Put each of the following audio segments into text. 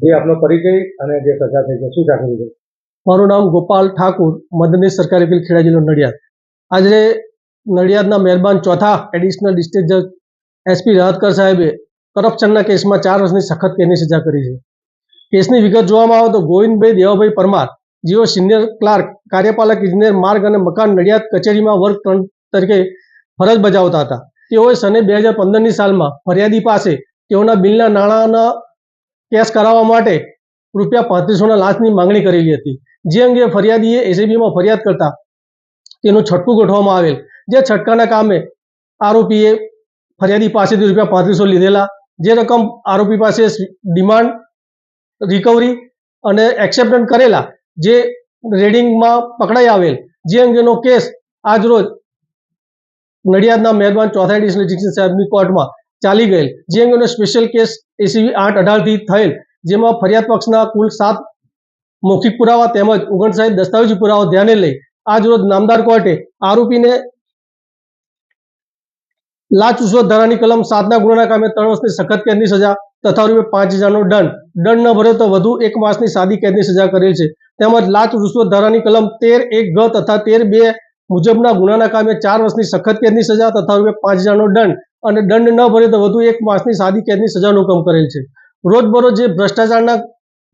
જે આપનો પરિચય અને જે સજા થઈ છે, શું જાણવું છે? મારું નામ ગોપાલ ઠાકુર મદનીશ સરકારી અપીલ ખેડા જિલ્લો નડિયાદ. આજે નડિયાદના મહેરબાન ચોથા એડિશનલ ડિસ્ટ્રિક્ટ જજ એસપી રાહતકર સાહેબે કરપ્શનના કેસમાં ચાર વર્ષની સખત કેદની સજા કરી છે. કેસની વિગત જોવામાં આવે તો ગોવિંદભાઈ દેવાભાઈ પરમાર, જેઓ સિનિયર ક્લાર્ક, કાર્યપાલક, ઇજનેર, માર્ગ અને મકાન નડિયાદ કચેરીમાં વર્ગ ત્રણ તરીકે ફરજ બજાવતા હતા. તેઓએ સને બે હજાર પંદરની સાલમાં ફરિયાદી પાસે તેઓના બિલના નાણાંના કેશ કરાવવા માટે રૂપિયા પાંત્રીસોના લાંચની માંગણી કરેલી હતી. જે અંગે ફરિયાદીએ એસીબીમાં ફરિયાદ કરતા તેનું છટકું ગોઠવવામાં આવેલ. જે છટકાના કામે આરોપીએ ફરિયાદી પાસેથી રૂપિયા પાંત્રીસો લીધેલા. જે રકમ આરોપી પાસે ડિમાન્ડ, રિકવરી અને એક્સેપ્ટન્ટ કરેલા જે રેડિંગમાં પકડાઈ આવેલ. જે અંગેનો કેસ આજરોજ નડિયાદના મહેરબાન ચોથા ડિસ્ટ્રિક્ટ સાહેબની કોર્ટમાં ચાલી ગયેલ. જે અંગેનો સ્પેશિયલ કેસ એસીબી આઠ અઢારથી થયેલ, જેમાં ફરિયાદ પક્ષના કુલ સાત મૌખિક પુરાવા તેમજ ઓગણસાઠ દસ્તાવેજી પુરાવા ધ્યાને લઈ આજ રોજ નામદાર કોર્ટે આરોપીને લાચ ઉશ્વત ધારાની કલમ સાતના ગુનાના કામે ત્રણ વર્ષની સખત કેદની સજા તથા રૂપિયા પાંચ હજારનો દંડ. દંડ ન ભરે તો વધુ એક માસની સાદી કેદની સજા કરેલ છે. તેમજ લાચ રૂશ્વત ધારાની કલમ તેર એક ગ તથા તેર બે મુજબના ગુનાના કામે ચાર વર્ષની સખત કેદની સજા તથા રૂપિયા પાંચ હજારનો દંડ અને દંડ ન ભરે તો વધુ એક માસની સાદી કેદની સજાનો હુકમ કરેલ છે. રોજબરોજ જે ભ્રષ્ટાચારના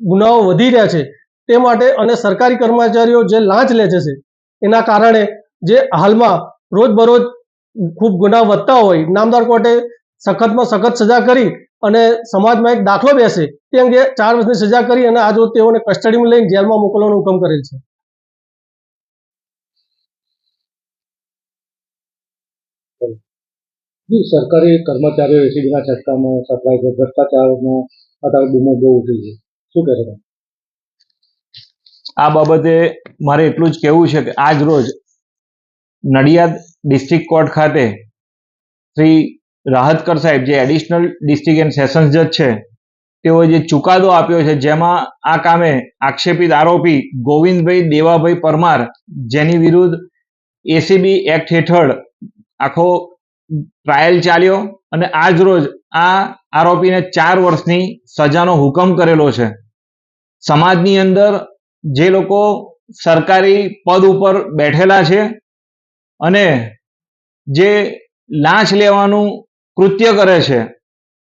ગુનાઓ વધી રહ્યા છે તે માટે અને સરકારી કર્મચારીઓ જે લાંચ લે છે એના કારણે જે હાલમાં રોજબરોજ ખૂબ ગુના વધતા હોય, નામદાર કોર્ટે સખતમાં સખત સજા કરી અને સમાજમાં એક દાખલો બેસે તે અંગે ચાર વર્ષની સજા કરી અને આજ તેઓને કસ્ટડીમાં લઈને જેલમાં મોકલવાનો હુકમ કરેલ છે. જી, સરકારી કર્મચારીઓ એસીબીના છટકામાં સપ્લાય છે, ભ્રષ્ટાચારમાં, અત્યારે બૂમો બહુ ઉઠી છે. શું કહેશો તમે? આ બાબતે મારે એટલું જ કહેવું છે કે આજ રોજ નડિયાદ ડિસ્ટ્રિક્ટ કોર્ટ ખાતે શ્રી રાહતકર સાહેબ, જે એડિશનલ ડિસ્ટ્રિક્ટ એન્ડ સેશન્સ જજ છે, તેઓએ જે ચુકાદો આપ્યો છે, જેમાં આ કામે આક્ષેપિત આરોપી ગોવિંદભાઈ દેવાભાઈ પરમાર, જેની વિરુદ્ધ એસીબી એક્ટ હેઠળ આખો ટ્રાયલ ચાલ્યો અને આજ રોજ આ આરોપીને ચાર વર્ષની સજાનો હુકમ કરેલો છે. સમાજની અંદર જે લોકો સરકારી પદ ઉપર બેઠેલા છે અને જે લાંચ લેવાનું કૃત્ય કરે છે,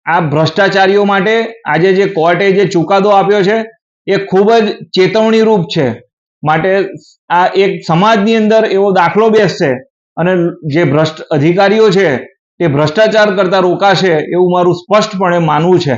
આ ભ્રષ્ટાચારીઓ માટે આજે જે કોર્ટે જે ચુકાદો આપ્યો છે એ ખૂબ જ ચેતવણીરૂપ છે. માટે આ એક સમાજની અંદર એવો દાખલો બેસશે અને જે ભ્રષ્ટ અધિકારીઓ છે તે ભ્રષ્ટાચાર કરતા રોકાશે એવું મારું સ્પષ્ટપણે માનવું છે.